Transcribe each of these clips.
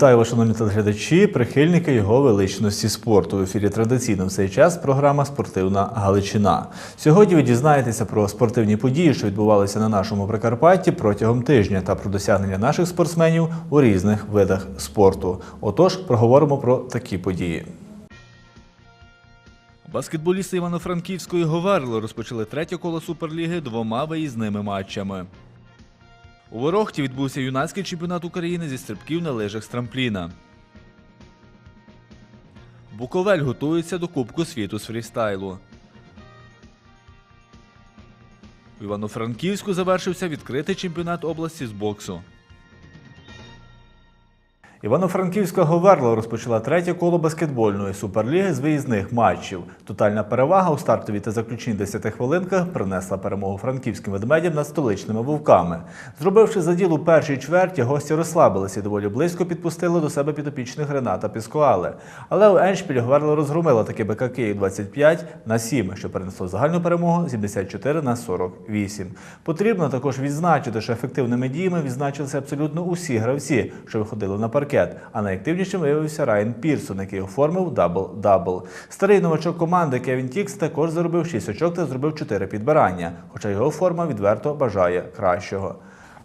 Вітаю вас, шановні телеглядачі, прихильники його величності спорту. В ефірі традиційно в цей час програма Спортивна Галичина. Сьогодні ви дізнаєтеся про спортивні події, що відбувалися на нашому Прикарпатті протягом тижня, та про досягнення наших спортсменів у різних видах спорту. Отож, проговоримо про такі події. Баскетболісти Івано-Франківської Говерли розпочали третє коло Суперліги двома виїзними матчами. У Ворохті відбувся юнацький чемпіонат України зі стрибків на лижах з трампліна. Буковель готується до Кубку світу з фрістайлу. У Івано-Франківську завершився відкритий чемпіонат області з боксу. Івано-Франківська Говерла розпочала третє коло баскетбольної суперліги з виїзних матчів. Тотальна перевага у стартовій та заключній 10 хвилинках принесла перемогу франківським ведмедям над столичними вовками. Зробивши заділ у першій чверті, гості розслабилися і доволі близько підпустили до себе підопічних Рената Піскоале. Але у Еншпілі Говерла розгромила таки БК Київ 25 на 7, що перенесло загальну перемогу 74 на 48. Потрібно також відзначити, що ефективними діями відзначилися абсолютно усі гравці, що виходили на паркет. А найактивнішим виявився Райан Пірсон, який оформив дабл-дабл. Старий новачок команди Кевін Тікс також заробив 6 очок та зробив 4 підбирання, хоча його форма відверто бажає кращого.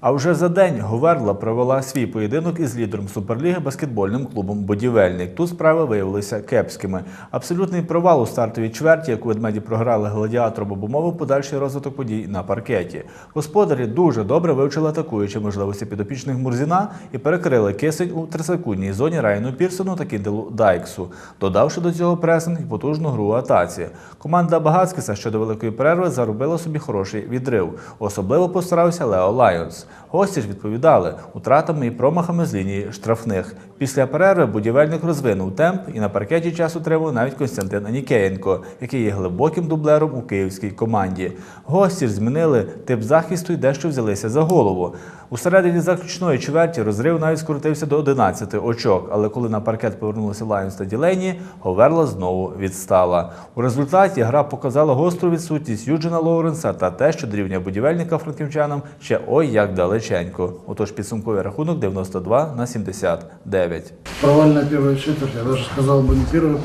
А вже за день Говерла провела свій поєдинок із лідером Суперліги баскетбольним клубом Будівельник. Тут справи виявилися кепськими. Абсолютний провал у стартовій чверті, яку ведмеді програли гладіатором, обумовив подальший розвиток подій на паркеті. Господарі дуже добре вивчили атакуючі можливості підопічних Мурзіна і перекрили кисень у трисекундній зоні Райану Пірсону та Кінделу Дайксу, додавши до цього пресинг і потужну гру атаці. Команда Багацькиса щодо великої перерви заробила собі хороший відрив. Особливо постарався Лео Лайонс. Гості ж відповідали утратами і промахами з лінії штрафних. Після перерви будівельник розвинув темп і на паркеті час утримав навіть Костянтин Анікеєнко, який є глибоким дублером у київській команді. Гості ж змінили тип захисту і дещо взялися за голову. У середині заключної чверті розрив навіть скоротився до 11 очок, але коли на паркет повернулися Лайонс та Ділейні, Говерла знову відстала. У результаті гра показала гостру відсутність Юджина Лоуренса та те, що до рівня будівельника франківчанам ще ой як далеченько. Отож підсумковий рахунок 92 на 79. Провальная первая четверть, я даже сказал бы не первая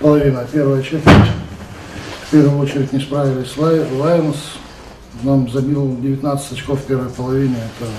половина, а первая четверть. В первую очередь не справились Лай- Лайонс. Нам забил 19 очков в первой половине, это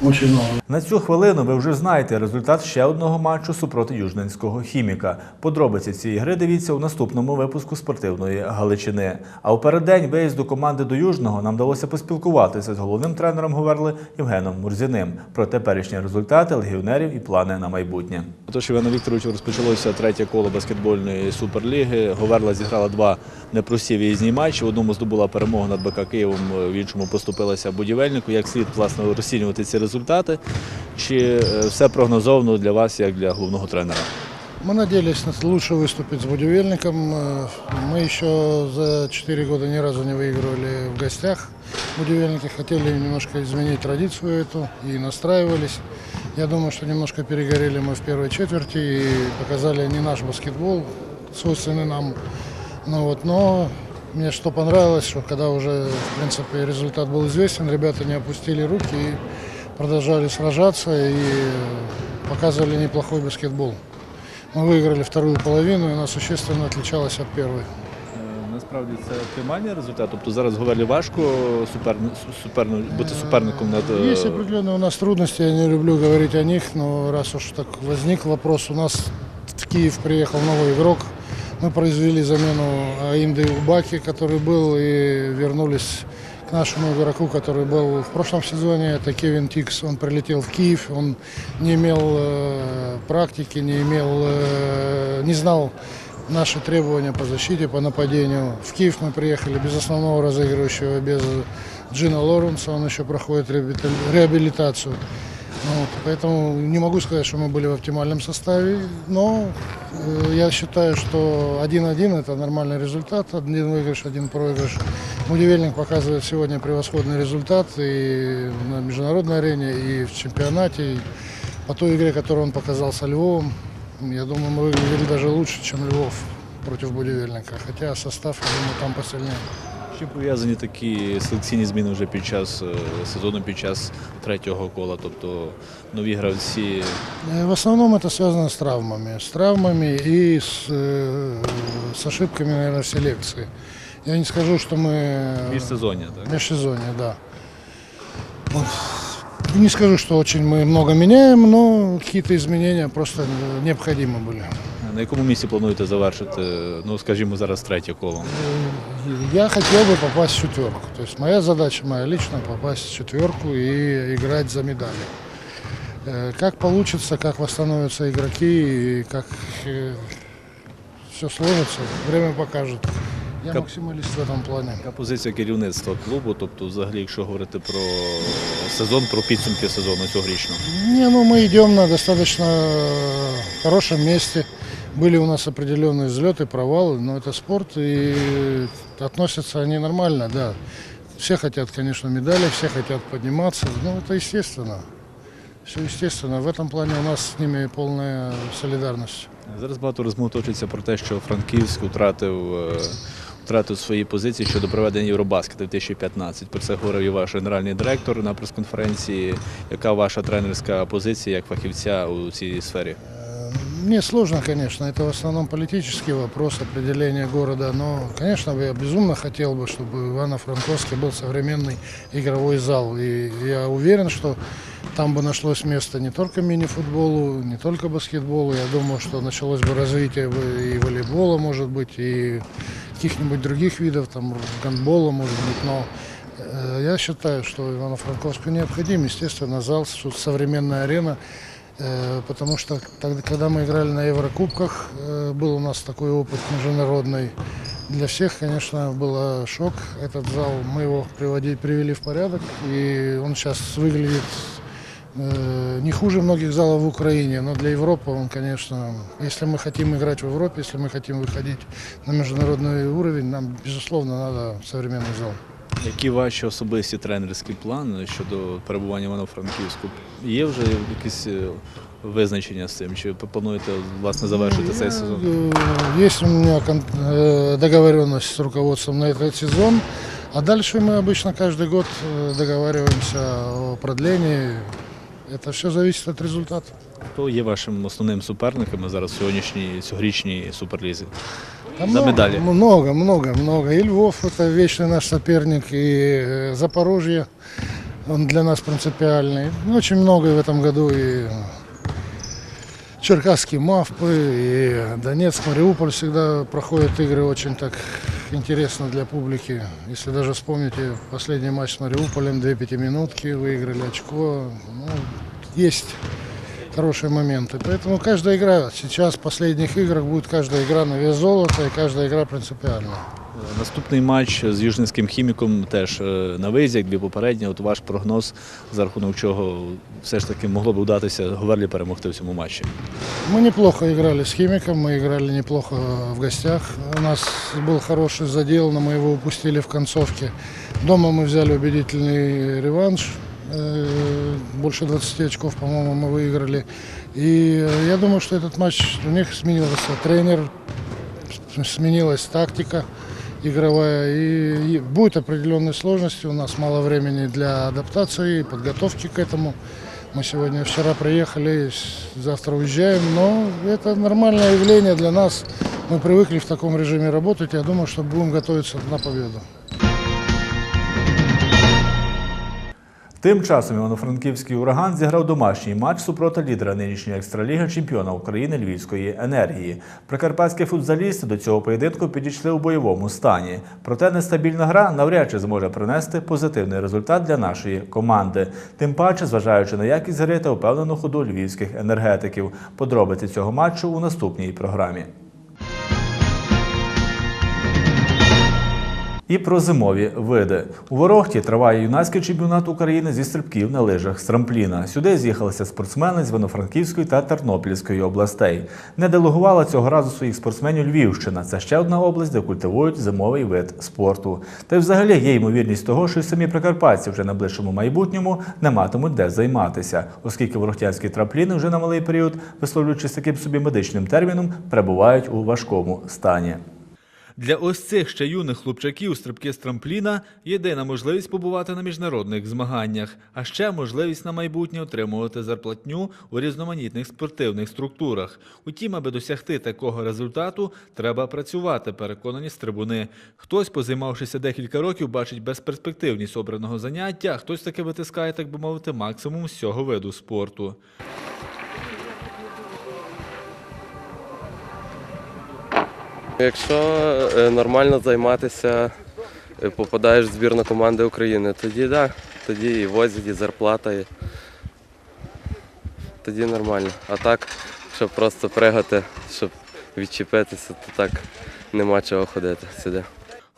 много. На цю хвилину ви вже знаєте результат ще одного матчу супроти южненського хіміка. Подробиці цієї гри дивіться у наступному випуску спортивної Галичини. А у переддень виїзду команди до Южного нам вдалося поспілкуватися з головним тренером Говерли Євгеном Мурзіним про теперішні результати легіонерів і плани на майбутнє. Тож Івана Вікторовичу розпочалося третє коло баскетбольної суперліги. Говерла зіграла два непрості виїзні матчі. В одному здобула перемогу над БК Києвом, в іншому поступилася будівельнику. Як слід власне розцінювати ці результати? Чи е, все прогнозовано для вас як для головного тренера? Мы надеялись на лучше выступить с Будивельником. Мы еще за 4 года ни разу не выигрывали в гостях. Будивельники хотели немножко изменить традицию эту и настраивались. Я думаю, что немножко перегорели мы в первой четверти и показали не наш баскетбол, свойственный нам. Ну вот, но мне что понравилось, что когда уже, в принципе, результат был известен, ребята не опустили руки и продолжали сражаться и показывали неплохой баскетбол. Мы выиграли вторую половину, и она существенно отличалась от первой. Е, Насправді це оптимальний результат. Тобто зараз Говерлі важко суперни- суперни- бути суперником над е, Есть определенные у нас трудности, я не люблю говорить о них, но раз уж так возник вопрос, у нас в Киев приехал новый игрок, мы произвели замену Аинды Убаки, который был, и вернулись к нашему игроку, который был в прошлом сезоне, это Кевин Тикс, он прилетел в Киев, он не имел э, практики, не имел, э, не знал наши требования по защите, по нападению. В Киев мы приехали без основного разыгрывающего, без Джина Лоренса, он еще проходит реабилита- реабилитацию. Ну Вот, поэтому не могу сказать, что мы были в оптимальном составе, но э, я считаю, что 1-1 это нормальный результат, один выигрыш, один проигрыш. Будивельник показывает сегодня превосходный результат и на международной арене, и в чемпионате, и по той игре, которую он показал со Львовом. Я думаю, мы выглядели даже лучше, чем Львов против Будивельника, хотя состав, я думаю, там посильнее. З Чим пов'язані такі селекційні зміни вже під час е, сезону, під час третього кола? Тобто нові гравці. Э, В основном это связано с травмами. С травмами и с, э, с ошибками, наверное, в селекции. Я не скажу, что мы... Міжсезоння, так? Межсезонье, да. Вот. Не скажу, что очень мы много меняем, но какие-то изменения просто необходимы были. На якому місці плануєте завершити, ну скажімо, зараз третє коло? Э, Я хотел бы попасть в четверку. То есть моя задача, моя личная, попасть в четверку и играть за медали. Э, Как получится, как восстановятся игроки и как все сложится, время покажет. Я Как- максималист в этом плане. Яка позиція керівництва клубу? Тобто, взагалі, якщо говорити про сезон, про підсумки сезону цьогорічного? Не, ну мы идем на достаточно э, хорошем месте. Были у нас определенные взлеты, провалы, но это спорт, и относятся они нормально, да. Все хотят, конечно, медали, все хотят подниматься, ну это естественно. Все естественно. В этом плане у нас с ними полная солидарность. Зараз багато розмов точиться про те, що Франківськ втратив, е, втратив свої позиції щодо проведення Євробаскету 2015. Про це говорив і ваш генеральний директор на прес-конференції. Яка ваша тренерська позиція як фахівця у цій сфері? Мне сложно, конечно, это в основном политический вопрос определения города, но, конечно, я безумно хотел бы, чтобы в Ивано-Франковске был современный игровой зал. И я уверен, что там бы нашлось место не только мини-футболу, не только баскетболу. Я думаю, что началось бы развитие и волейбола, может быть, и каких-нибудь других видов, там, гандбола, может быть, но э, я считаю, что Ивано-Франковску необходим, естественно, зал, современная арена, Потому что тогда, когда мы играли на Еврокубках, э, был у нас такой опыт международный. Для всех, конечно, был шок. Этот зал, мы его приводи- привели в порядок, и он сейчас выглядит э, не хуже многих залов в Украине, но для Европы он, конечно, если мы хотим играть в Европе, если мы хотим выходить на международный уровень, нам, безусловно, надо современный зал. Які ваші особисті тренерські плани щодо перебування в Івано-Франківську? Є вже якісь е, визначення з цим? Чи ви плануєте власне завершити цей сезон? Э, Есть у меня кон- э, договоренность с руководством на этот сезон. А дальше мы обычно каждый год э, договариваемся о продлении. Это все зависит от результата. Хто є вашим основним суперниками зараз в сьогоднішній цьогорічній суперлізі? Там За много, медали. Много, много, много. И Львов это вечный наш соперник, и э, Запорожье, он для нас принципиальный. Ну, Очень много в этом году и Черкасские Мавпы, и Донецк, Мариуполь всегда проходят игры очень так интересно для публики. Если даже вспомните последний матч с Мариуполем, две пятиминутки, выиграли очко. Ну, есть хорошие моменты. Поэтому каждая игра, сейчас в последних играх будет каждая игра на вес золота и каждая игра принципиальная. Е, Наступний матч з Южненським хіміком теж е, на виїзді, як дві попередні. От ваш прогноз, за рахунок чого все ж таки могло б вдатися Говерлі перемогти в цьому матчі. Мы неплохо играли с Химиком, мы играли неплохо в гостях. У нас был хороший задел, но мы его упустили в концовке. Дома мы взяли убедительный реванш. Э, Больше 20 очков, по-моему, мы выиграли. И э, я думаю, что этот матч у них сменился тренер, сменилась тактика игровая. И и будут определенные сложности. У нас мало времени для адаптации и подготовки к этому. Мы сегодня, вчера приехали, завтра уезжаем, но это нормальное явление для нас. Мы привыкли в таком режиме работать. Я думаю, что будем готовиться на победу. Тим часом Івано-Франківський ураган зіграв домашній матч супроти лідера нинішньої екстраліги чемпіона України Львівської енергії. Прикарпатські футзалісти до цього поєдинку підійшли у бойовому стані. Проте нестабільна гра навряд чи зможе принести позитивний результат для нашої команди. Тим паче, зважаючи на якість гри та впевнену ходу львівських енергетиків. Подробиці цього матчу у наступній програмі. І про зимові види. У Ворохті триває юнацький чемпіонат України зі стрибків на лижах з трампліна. Сюди з'їхалися спортсмени з Івано-Франківської та Тернопільської областей. Не делегувала цього разу своїх спортсменів Львівщина. Це ще одна область, де культивують зимовий вид спорту. Та й взагалі є ймовірність того, що й самі прикарпатці вже на ближчому майбутньому не матимуть де займатися, оскільки ворохтянські трампліни вже на малий період, висловлюючись таким собі медичним терміном, перебувають у важкому стані. Для ось цих ще юних хлопчаків стрибки з трампліна єдина можливість побувати на міжнародних змаганнях, а ще можливість на майбутнє отримувати зарплатню у різноманітних спортивних структурах. Утім, аби досягти такого результату, треба працювати, переконані стрибуни. Хтось, позаймавшися декілька років, бачить безперспективність обраного заняття, хтось таки витискає, так би мовити, максимум з цього виду спорту. Якщо е, нормально займатися, е, попадаєш в збірну команди України, тоді да, тоді і возять, і зарплата, і тоді нормально. А так, щоб просто пригати, щоб відчепитися, то так нема чого ходити сюди.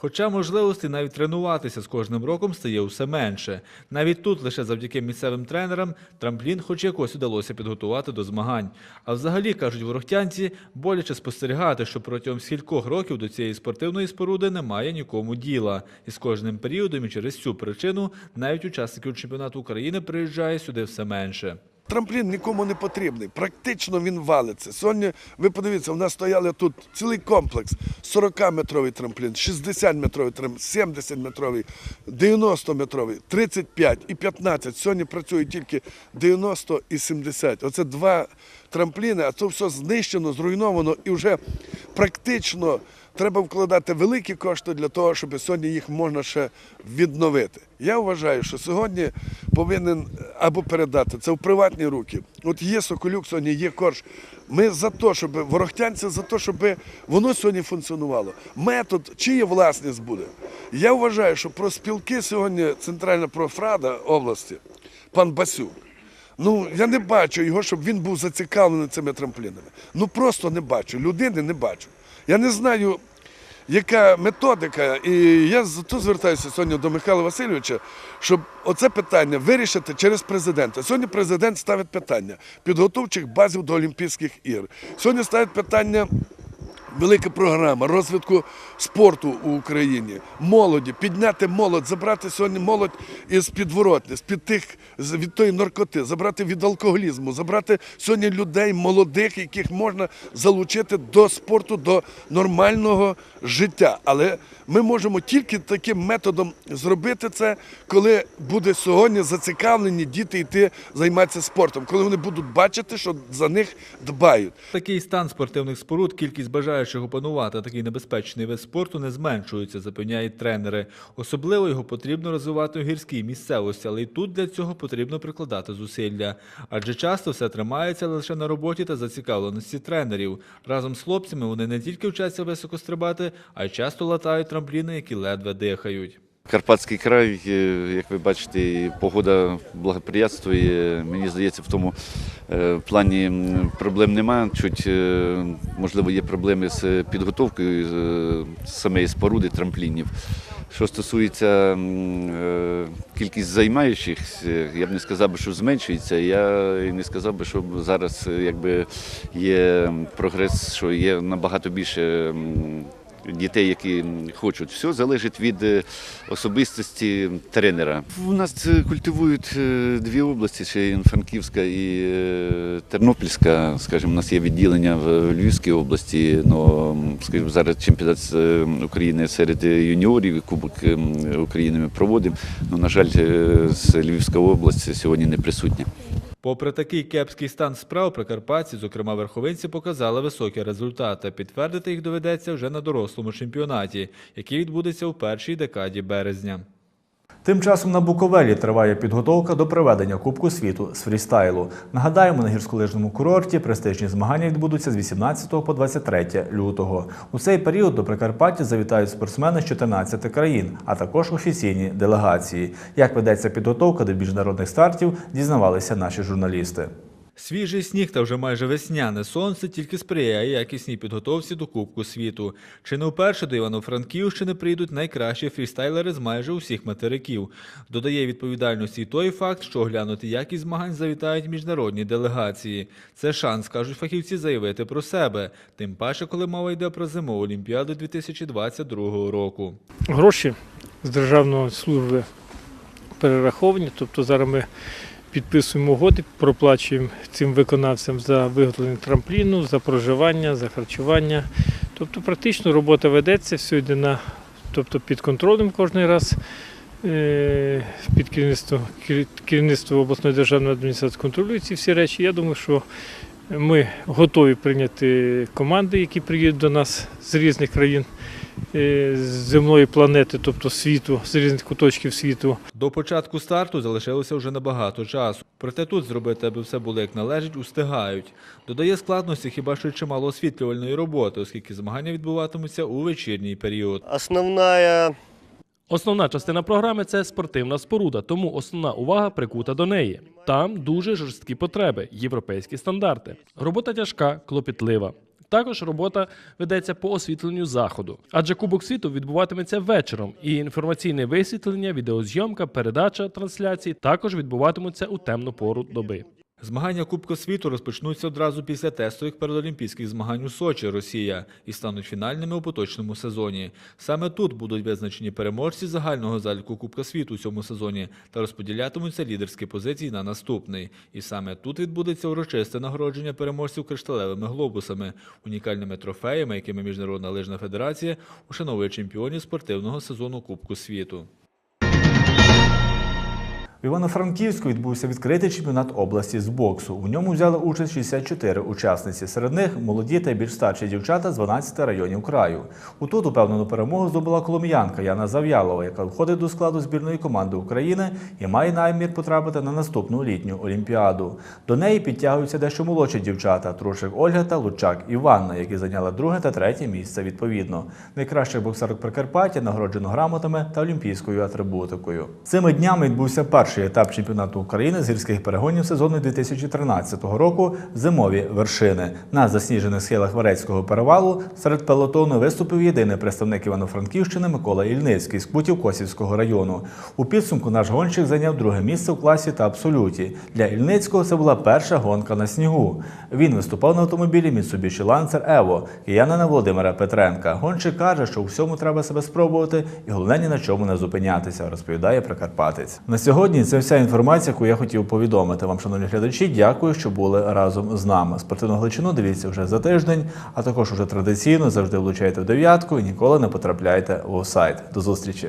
Хоча можливостей навіть тренуватися з кожним роком стає усе менше. Навіть тут лише завдяки місцевим тренерам трамплін хоч якось удалося підготувати до змагань. А взагалі, кажуть ворохтянці, боляче спостерігати, що протягом скількох років до цієї спортивної споруди немає нікому діла. І з кожним періодом і через цю причину навіть учасників чемпіонату України приїжджає сюди все менше. Трамплін нікому не потрібний. Практично він валиться. Сьогодні, ви подивіться, у нас стояли тут цілий комплекс: 40-метровий трамплін, 60-метровий трамплін, 70-метровий, 90-метровий, 35 і 15. Сьогодні працює тільки 90 і 70. Оце два трампліни, а це все знищено, зруйновано і вже практично треба вкладати великі кошти для того, щоб сьогодні їх можна ще відновити. Я вважаю, що сьогодні повинен або передати це в приватні руки. От є Соколюк, сьогодні є корж. Ми за те, щоб ворохтянці за те, щоб воно сьогодні функціонувало. Метод, чиє власність буде. Я вважаю, що про спілки сьогодні Центральна профрада області, пан Басюк. Ну, я не бачу його, щоб він був зацікавлений цими трамплінами. Ну просто не бачу. Людини не бачу. Я не знаю, яка методика, і я тут звертаюся сьогодні до Михайла Васильовича, щоб оце питання вирішити через президента. Сьогодні президент ставить питання підготовчих базів до Олімпійських ігор. Сьогодні ставить питання. Велика програма розвитку спорту у Україні, молоді, підняти молодь, забрати сьогодні молодь із підворотні, з під тих від тої наркоти, забрати від алкоголізму, забрати сьогодні людей молодих, яких можна залучити до спорту, до нормального життя. Але ми можемо тільки таким методом зробити це, коли буде сьогодні зацікавлені діти йти займатися спортом, коли вони будуть бачити, що за них дбають. Такий стан спортивних споруд, кількість бажаючих опанувати такий небезпечний вид спорту не зменшується, запевняють тренери. Особливо його потрібно розвивати у гірській місцевості, але й тут для цього потрібно прикладати зусилля. Адже часто все тримається лише на роботі та зацікавленості тренерів. Разом з хлопцями вони не тільки вчаться високо стрибати, а й часто латають трампліни, які ледве дихають. Карпатський край, е, як ви бачите, погода благоприятствує. Мені здається, в тому е, плані проблем немає. Чуть, е, можливо, є проблеми з підготовкою самої споруди трамплінів. Що стосується кількість займаючих, е, я б не сказав би, що зменшується. Я не сказав би, що зараз якби є прогрес, що є набагато більше. Дітей, які хочуть. Все залежить від е, особистості тренера. У нас е, культивують е, дві області: ще Франківська і Тернопільська. Скажімо, у нас є відділення в Львівській області. Ну, скажімо, зараз чемпіонат України серед юніорів і Кубок України ми проводимо. Ну, на жаль, з Львівська область сьогодні не присутня. Попри такий кепський стан справ, прикарпатці, зокрема верховинці, показали високі результати. Підтвердити їх доведеться вже на дорослому чемпіонаті, який відбудеться у першій декаді березня. Тим часом на Буковелі триває підготовка до проведення Кубку світу з фрістайлу. Нагадаємо, на гірськолижному курорті престижні змагання відбудуться з 18 по 23 лютого. У цей період до Прикарпаття завітають спортсмени з 14 країн, а також офіційні делегації. Як ведеться підготовка до міжнародних стартів, дізнавалися наші журналісти. Свіжий сніг та вже майже весняне сонце тільки сприяє якісній підготовці до Кубку світу. Чи не вперше до Івано-Франківщини прийдуть найкращі фрістайлери з майже усіх материків. Додає відповідальності той факт, що оглянути якість змагань завітають міжнародні делегації. Це шанс, кажуть фахівці, заявити про себе. Тим паче, коли мова йде про зимову олімпіаду 2022 року. гроші з державної служби перераховані. Тобто зараз ми підписуємо угоди, проплачуємо цим виконавцям за виготовлення трампліну, за проживання, за харчування. Тобто практично робота ведеться сьогодні на, тобто під контролем кожен раз. е, Під керівництво, керівництво обласної державної адміністрації контролює ці всі речі. Я думаю, що ми готові прийняти команди, які приїдуть до нас з різних країн е, земної планети, тобто світу, з різних куточків світу. До початку старту залишилося вже небагато часу. Проте тут зробити, аби все було як належить, устигають. Додає складності хіба що чимало освітлювальної роботи, оскільки змагання відбуватимуться у вечірній період. Основная Основна частина програми це спортивна споруда, тому основна увага прикута до неї. Там дуже жорсткі потреби, європейські стандарти. Робота тяжка, клопітлива. Також робота ведеться по освітленню заходу, адже Кубок світу відбуватиметься вечором, і інформаційне висвітлення, відеозйомка, передача трансляцій також відбуватимуться у темну пору доби. Змагання Кубка світу розпочнуться одразу після тестових передолімпійських змагань у Сочі, Росія, і стануть фінальними у поточному сезоні. Саме тут будуть визначені переможці загального заліку Кубка світу у цьому сезоні та розподілятимуться лідерські позиції на наступний. І саме тут відбудеться урочисте нагородження переможців кришталевими глобусами, унікальними трофеями, якими Міжнародна лижна федерація ушановує чемпіонів спортивного сезону Кубку світу. В Івано-Франківську відбувся відкритий чемпіонат області з боксу. У ньому взяли участь 64 учасниці. Серед них молоді та більш старші дівчата з 12 районів краю. У тут упевнену перемогу здобула коломіянка Яна Зав'ялова, яка входить до складу збірної команди України і має намір потрапити на наступну літню олімпіаду. До неї підтягуються дещо молодші дівчата Трушик Ольга та Лучак Іванна, які зайняли друге та третє місце відповідно. Найкращих боксерок Прикарпаття нагороджено грамотами та олімпійською атрибутикою. Цими днями відбувся перший етап чемпіонату України з гірських перегонів сезону 2013 року зимові вершини. На засніжених схилах Варецького перевалу серед пелотону виступив єдиний представник Івано-Франківщини Микола Ільницький з Кутів Косівського району. У підсумку наш гонщик зайняв друге місце в класі та абсолюті. Для Ільницького це була перша гонка на снігу. Він виступав на автомобілі Mitsubishi Lancer Evo киянина Володимира Петренка. Гонщик каже, що у всьому треба себе спробувати, і головне ні на чому не зупинятися, розповідає Прикарпатець. На сьогодні це вся інформація, яку я хотів повідомити вам, шановні глядачі. Дякую, що були разом з нами. Спортивну гличину дивіться вже за тиждень, а також уже традиційно завжди влучайте в дев'ятку і ніколи не потрапляйте в офсайт. До зустрічі.